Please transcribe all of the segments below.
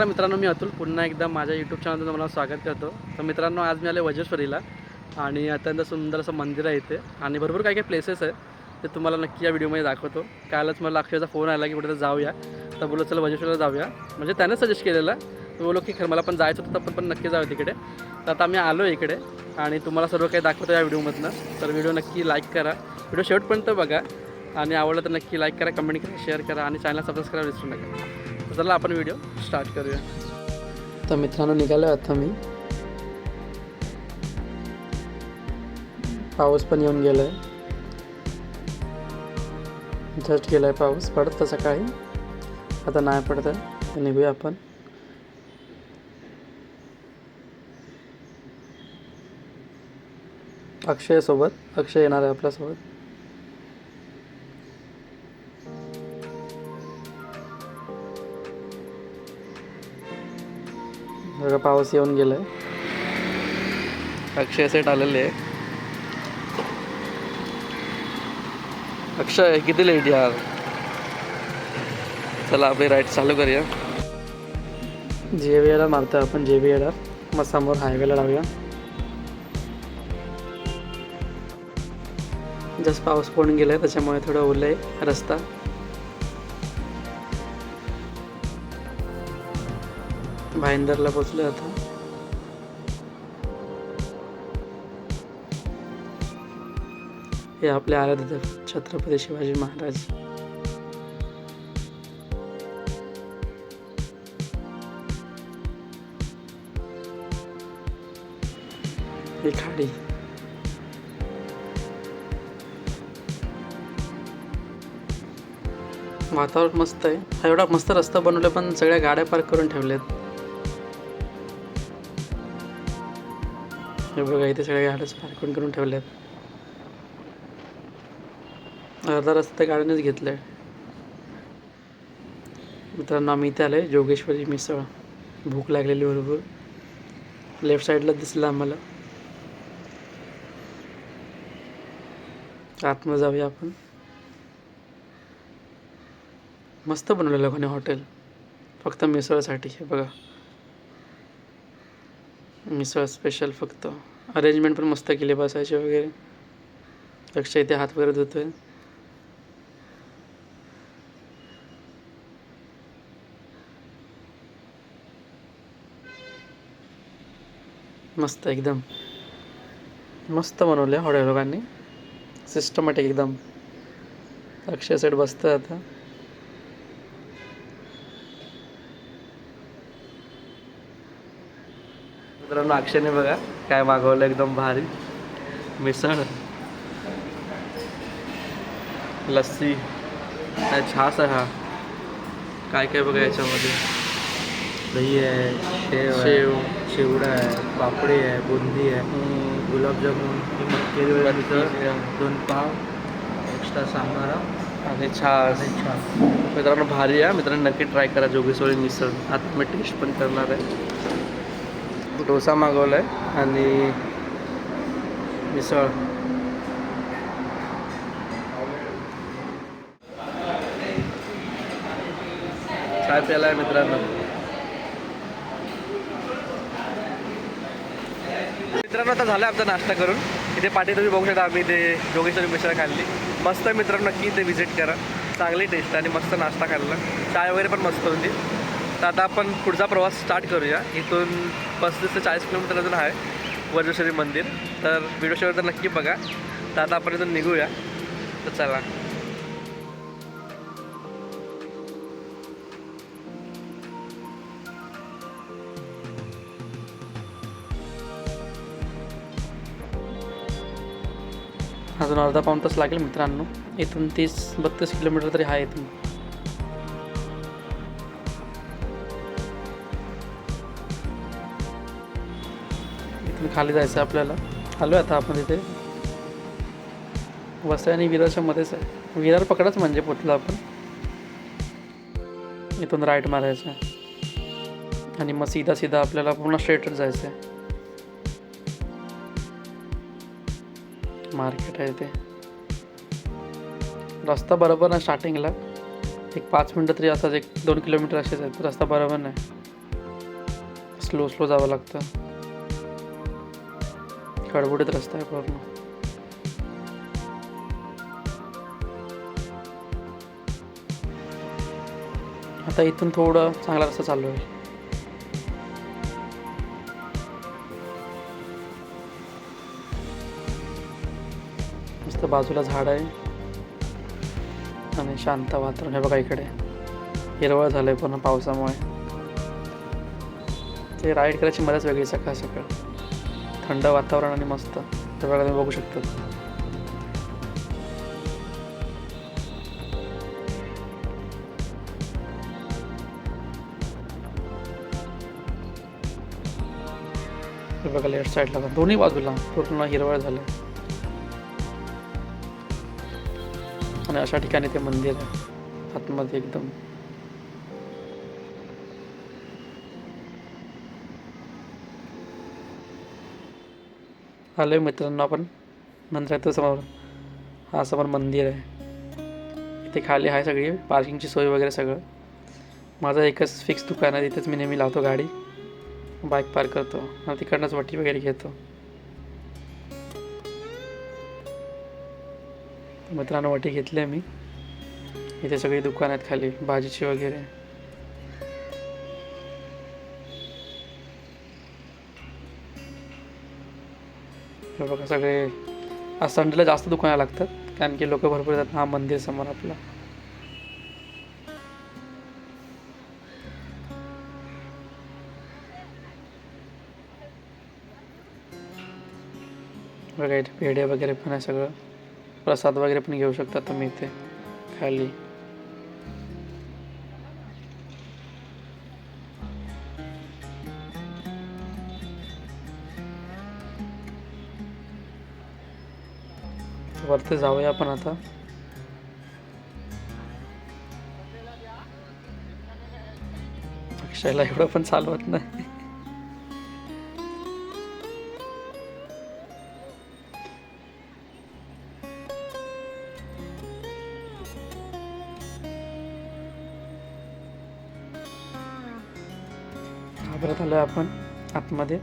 नमस्कार मित्रांनो मी अतुल. पुन्हा एकदा माझ्या यूट्यूब चॅनलवर तुम्हाला स्वागत करतो. तर मित्रांनो आज मी आले वजेश्वरीला आणि अत्यंत सुंदर असं मंदिर आहे इथे. आणि भरपूर काही काही प्लेसेस आहे ते तुम्हाला नक्की या व्हिडिओमध्ये दाखवतो. कालच मला अक्षयचा फोन आला की कुठे जाऊया. तर बोललो चला वजेश्वरीला जाऊया. म्हणजे त्याने सजेस्ट केलेलं. तर बोललो की खरं मला पण जायचं होतं तर आपण पण नक्की जाऊया तिकडे. तर आता आम्ही आलो इकडे आणि तुम्हाला सर्व काही दाखवतो या व्हिडिओमधनं तर व्हिडिओ नक्की लाईक करा. व्हिडिओ शेवटपर्यंत बघा. आणि आवडलं तर नक्की लाईक करा कमेंट करा शेअर करा आणि चॅनल सबस्क्राईब करायला विसरू नका. चला आपण व्हिडिओ स्टार्ट करूया. तर मित्रांनो निघालो आता मी पाऊस पण येऊन गेलाय. जस्ट गेलाय पाऊस पडत सकाळी. आता नाही पडत आहे तर निघूया आपण. अक्षयसोबत अक्षय येणार आहे आपल्यासोबत. पाऊस येऊन गेलाय. अक्षय सेट आलेले आहे. अक्षय किती लेट यार? चला आपली राईट चालू करूया. जे व्ही एला मारतो आपण जे बी एला मग समोर हायवेला लावूया. जस्ट पाऊस पडून गेलाय त्याच्यामुळे थोडं ओलं आहे रस्ता. भाईंदरला पोचलो आता. हे आपले आराध्य छत्रपती शिवाजी महाराज. ही खाडी. वातावरण मस्त आहे. हा एवढा मस्त रस्ता बनवला पण सगळ्या गाड्या पार्क करून ठेवल्यात हे बघा इथे सगळ्या गाड्याच पार्किंग करून ठेवल्यात अर्धा रस्ता त्या गाड्यानेच घेतलाय. मित्रांनो आम्ही इथे आलोय जोगेश्वरी मिसळ. भूक लागलेली बरोबर लेफ्ट साईडला दिसलं आम्हाला. आतमध्ये जाऊया आपण. मस्त बनवलेलं लोकांनी हॉटेल फक्त मिसळसाठी हे बघा. मिसळ स्पेशल फक्त. अरेंजमेंट पण मस्त केली बसायचे वगैरे. लक्ष इथे हात वगैरे धुतोय. मस्त एकदम. मस्त बनवले हॉटेल लोकांनी. सिस्टमॅटिक एकदम. अक्षय सेट बसतं आता. मित्रांनो अक्षयने बघा काय मागवलं एकदम भारी. मिसळ. लस्सी. काय छास आहे हा. काय काय बघा याच्यामध्ये? दही आहे शेव शेव. चिवडा आहे पापडी आहे बुंदी आहे गुलाबजामुन दोन पाव एक्स्ट्रा सांबार आणि छास. छान मित्रांनो भारी आहे. मित्रांनो नक्की ट्राय करा जोगेश्वरी मिसळ. आता मी टेस्ट पण करणार आहे. डोसा मागवला आहे आणि मिसळ. काय प्यायला आहे मित्रांनो. मित्रांनो आता झालं आमचा नाश्ता करून. इथे पाठी तुम्ही बघू शकता आम्ही ते जोगेश्वरी मिसळ खाल्ली. मस्त मित्रांनो नक्की इथे व्हिजिट करा. चांगली टेस्ट आणि मस्त नाश्ता खाल्ला. चाय वगैरे पण मस्त होती. तर आता आपण पुढचा प्रवास स्टार्ट करूया. इथून पस्तीस ते चाळीस किलोमीटर अजून आहे वज्रेश्वरी मंदिर. तर व्हिडिओ तर नक्की बघा. तर आता आपण इथून निघूया. तर चला. अजून अर्धा पाऊण तास लागेल मित्रांनो. इथून तीस बत्तीस किलोमीटर तरी आहे इथून. इथून खाली जायचं आहे आपल्याला. आलो आता आपण इथे. वसई आणि विरारच्या मध्येच आहे विरार पकडाच म्हणजे पोचलो आपण. इथून राईट मारायचं आहे. आणि मग सीधा सीधा आपल्याला पूर्ण स्ट्रेटच जायचं आहे. मार्केट आहे ते. रस्ता बरोबर नाही स्टार्टिंगला एक पाच मिनटं तरी असाच एक दोन किलोमीटर असेच आहेत. रस्ता बरोबर नाही. स्लो स्लो जावं लागतं. खडबडीत रस्ता आहे पूर्ण. आता इथून थोडं चांगला रस्ता चालू आहे. मस्त बाजूला झाड आहे. आणि शांत वातावरण हे बघा इकडे. हिरवळ झालंय पूर्ण पावसामुळे. ते राईड करायची मजाच वेगळी सकाळ सकाळ. थंड वातावरण आणि मस्त. हे बघा तुम्ही बघू शकता. बघा लेफ्ट साईडला दोन्ही बाजूला पूर्ण हिरवळ झालं. आणि अशा ठिकाणी ते मंदिर आहे. आतमध्ये एकदम. आलो आहे मित्रांनो आपण. मंदिराच्या समोर हा समोर मंदिर आहे. इथे खाली आहे सगळी. पार्किंगची सोय वगैरे सगळं. माझं एकच फिक्स दुकान आहे. तिथेच मी नेहमी लावतो गाडी. बाईक पार्क करतो. आणि तिकडनंच वटी वगैरे घेतो. मित्रांनो वटी घेतली आहे मी. इथे सगळी दुकान आहेत खाली. भाजीची वगैरे. हे बघा सगळे आज संडेला जास्त दुकानं लागतात. कारण की लोक भरपूर येतात. हा मंदिर समोर आपला. बघा इथे पेढे वगैरे पण आहे सगळं. प्रसाद वगैरे पण घेऊ शकता तुम्ही इथे खाली. वरती जाऊया आपण आता. अक्षयला एवढं पण चालवत नाही. घाबरत आलोय आपण आतमध्ये.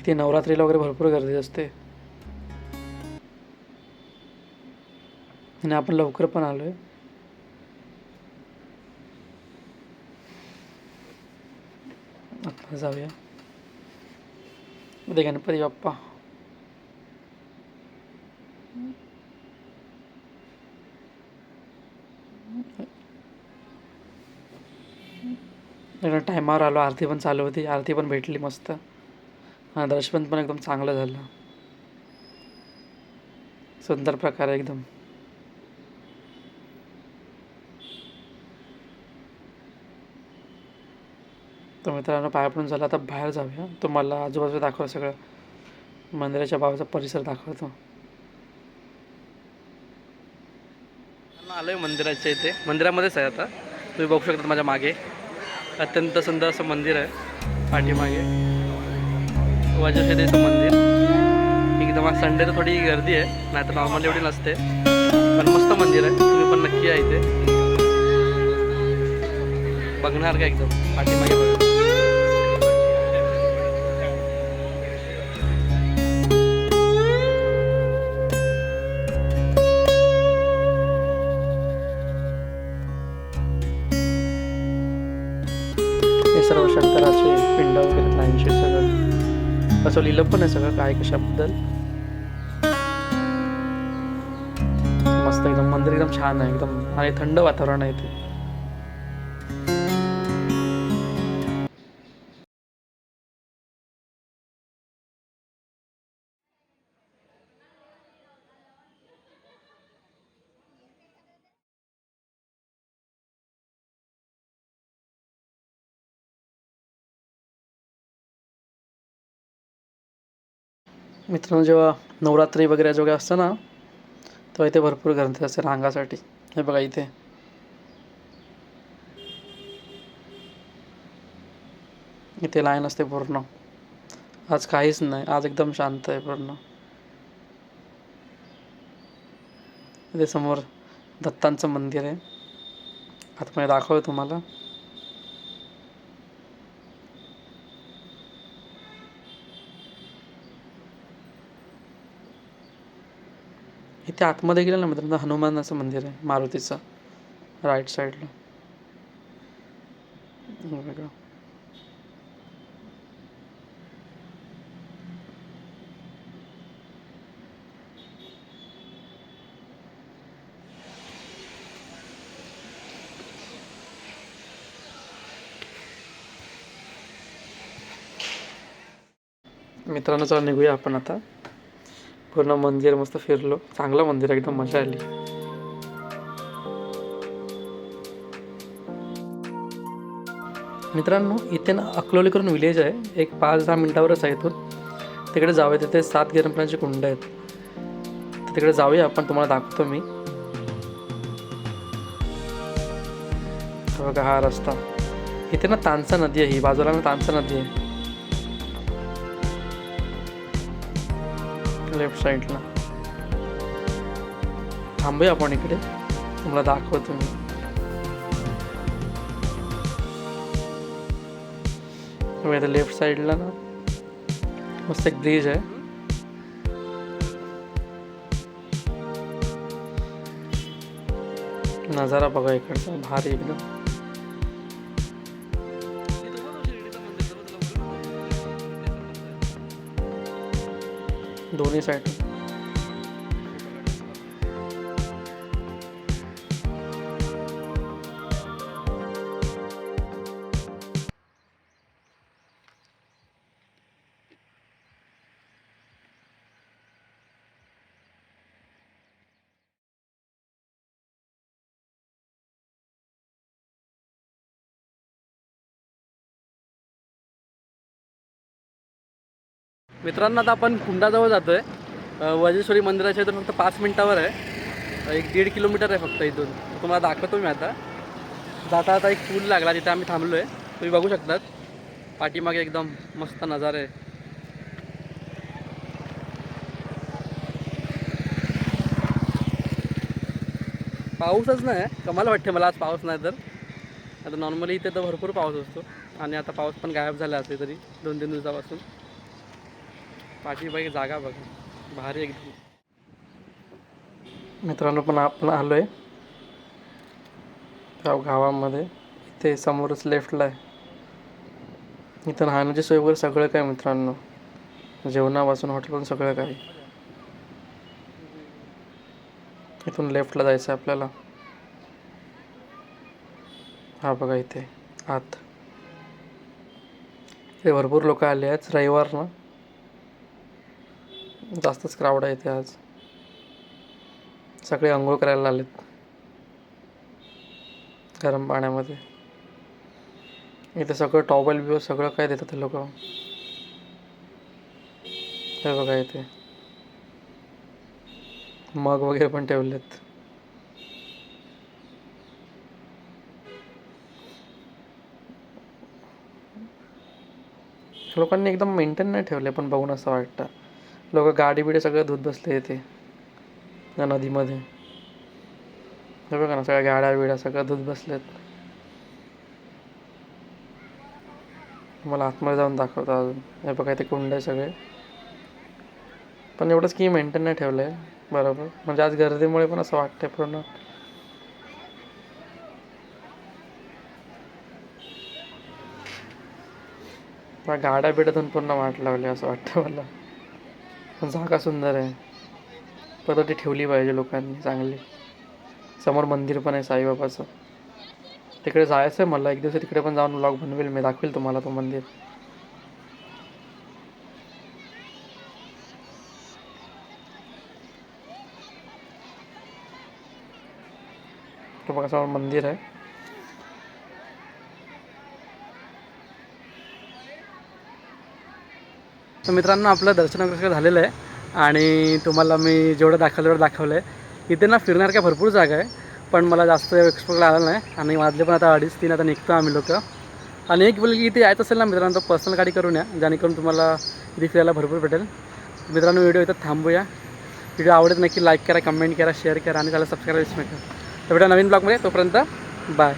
इथे नवरात्रीला वगैरे भरपूर गर्दी असते. आणि आपण लवकर पण आलो आहे आतमध्ये जाऊया. उद्या गणपती बाप्पा. टायमावर आलो आरती पण चालू होती आरती पण भेटली मस्त. हां दर्शन पण एकदम चांगलं झालं. सुंदर प्रकारे एकदम. तर मित्रांनो पाया पडून झालं आता बाहेर जाऊया. तुम्हाला आजूबाजूला दाखवा सगळं. मंदिराच्या बाबाचा परिसर दाखवतो. आलोय मंदिराच्या इथे. मंदिरामध्येच आहे आता. तुम्ही बघू शकता माझ्या मागे. अत्यंत सुंदर असं मंदिर आहे पाठीमागे. वजशेदेचं मंदिर. एकदम आज संडे तर थोडी गर्दी आहे नाही तर नॉर्मल एवढी नसते. पण मस्त मंदिर आहे. तुम्ही पण नक्की या इथे. बघणार का एकदम? पाठीमागे बघा. लिहिलं पण आहे सगळं काय कशाबद्दल. मस्त एकदम मंदिर एकदम छान आहे एकदम आणि थंड वातावरण आहे ते मित्रांनो जेव्हा नवरात्री वगैरे जेव्हा असतं ना तेव्हा इथे भरपूर गर्दी असते रांगासाठी. हे बघा इथे. इथे लाईन असते पूर्ण. आज काहीच नाही. आज एकदम शांत आहे पूर्ण. इथे समोर दत्तांचं मंदिर आहे. आतमध्ये दाखवतो तुम्हाला. त्या आतमध्ये गेलं ना मित्रांनो हनुमानाचं मंदिर आहे मारुतीचं राईट साईडला हे मित्रांनो चला निघूया आपण आता. पूर्ण मंदिर मस्त फिरलो. चांगलं मंदिर आहे, एकदम मजा आली. मित्रांनो इथे ना अकलोलीकरून विलेज आहे. एक पाच दहा मिनिटावरच आहे इथून. तिकडे जाऊया. तिथे सात गिरणपाण्याची कुंड आहेत. तर तिकडे जाऊया. आपण तुम्हाला दाखवतो मी. बघा हा रस्ता. इथे ना तानसा नदी आहे. ही बाजूला ना तानसा नदी आहे. लेफ्ट साईडला थांबूया आपण इकडे. तुम्हाला दाखवतो मी. आता लेफ्ट साईडला ना. मस्त एक ब्रिज आहे. नजारा बघा इकडचा. भारी एकदम. दोन्ही साईड मित्रांनो आता आपण कुंडाजवळ जातो आहे वजेश्वरी मंदिराच्या इथून फक्त पाच मिनटावर आहे. एक दीड किलोमीटर आहे फक्त इथून. तुम्हाला दाखवतो मी आता. जाता आता एक पूल लागला तिथे आम्ही थांबलो आहे तुम्ही बघू शकतात. पाठीमागे एकदम मस्त नजारा. आहे पाऊसच नाही कमाला वाटते मला आज पाऊस नाही तर. आता नॉर्मली इथे तर भरपूर पाऊस असतो. आणि आता पाऊस पण गायब झाला असेल तरी दोन तीन दिवसापासून. पाठीमागे जागा बघा. भारी एकदम. मित्रांनो पण आपण आलो आहे त्या गावामध्ये. इथे समोरच लेफ्टला आहे. इथं राहण्याची सोय वगैरे सगळं काय मित्रांनो? जेवणापासून हॉटेलपासून सगळं काय? इथून लेफ्टला जायचं आहे आपल्याला. हा बघा इथे आत. इथे भरपूर लोक आले आहेत. रविवार ना? जास्तच क्राऊड आहे इथे आज. सगळे आंघोळ करायला आलेत गरम पाण्यामध्ये. इथे सगळं टॉवेल बिव सगळं काय देतात लोक? हे बघा इथे. मग वगैरे पण ठेवलेत. लोकांनी एकदम मेंटेन नाही ठेवले पण बघून असं वाटतं. लोक गाडी बिडी सगळं धुत बसले इथे या नदीमध्ये. हे बघा ना सगळ्या गाड्या बिड्या सगळं धुत बसलेत. मला आतमध्ये जाऊन दाखवतो अजून. हे बघा इथे कुंड आहे सगळे. पण एवढंच की मेंटेन नाही ठेवलं आहे बरोबर. म्हणजे आज गर्दीमुळे पण असं वाटतंय पूर्ण. गाड्या बिड्या धुवून पूर्ण वाट लावली असं वाटतं मला. जागा सुंदर आहे. परत ती ठेवली पाहिजे लोकांनी चांगली. समोर मंदिर पण आहे साईबाबाचं. तिकडे जायचं आहे मला. एक दिवस तिकडे पण जाऊन ब्लॉग बनवेल. मी दाखवेल तुम्हाला तो मंदिर. तो बघा समोर मंदिर आहे. तर मित्रांनो आपलं दर्शन वगैरे झालेलं आहे. आणि तुम्हाला मी जेवढं दाखवलं तेवढं दाखवलं आहे. इथे ना फिरण्यासारख्या भरपूर जागा आहे. पण मला जास्त एक्सप्लोर आला नाही. आणि वाजले पण आता अडीच तीन आता निघतो आम्ही लोक. आणि एक बोल इथे यायचं असेल ना मित्रांनो तर पर्सनल गाडी करून या. जेणेकरून तुम्हाला इथे फिरायला भरपूर भेटेल. मित्रांनो व्हिडिओ इथं थांबूया. व्हिडिओ आवडत नक्की लाईक करा कमेंट करा शेअर करा आणि त्याला सबस्क्राईब विसरू नका. तर भेटा नवीन ब्लॉगमध्ये तोपर्यंत बाय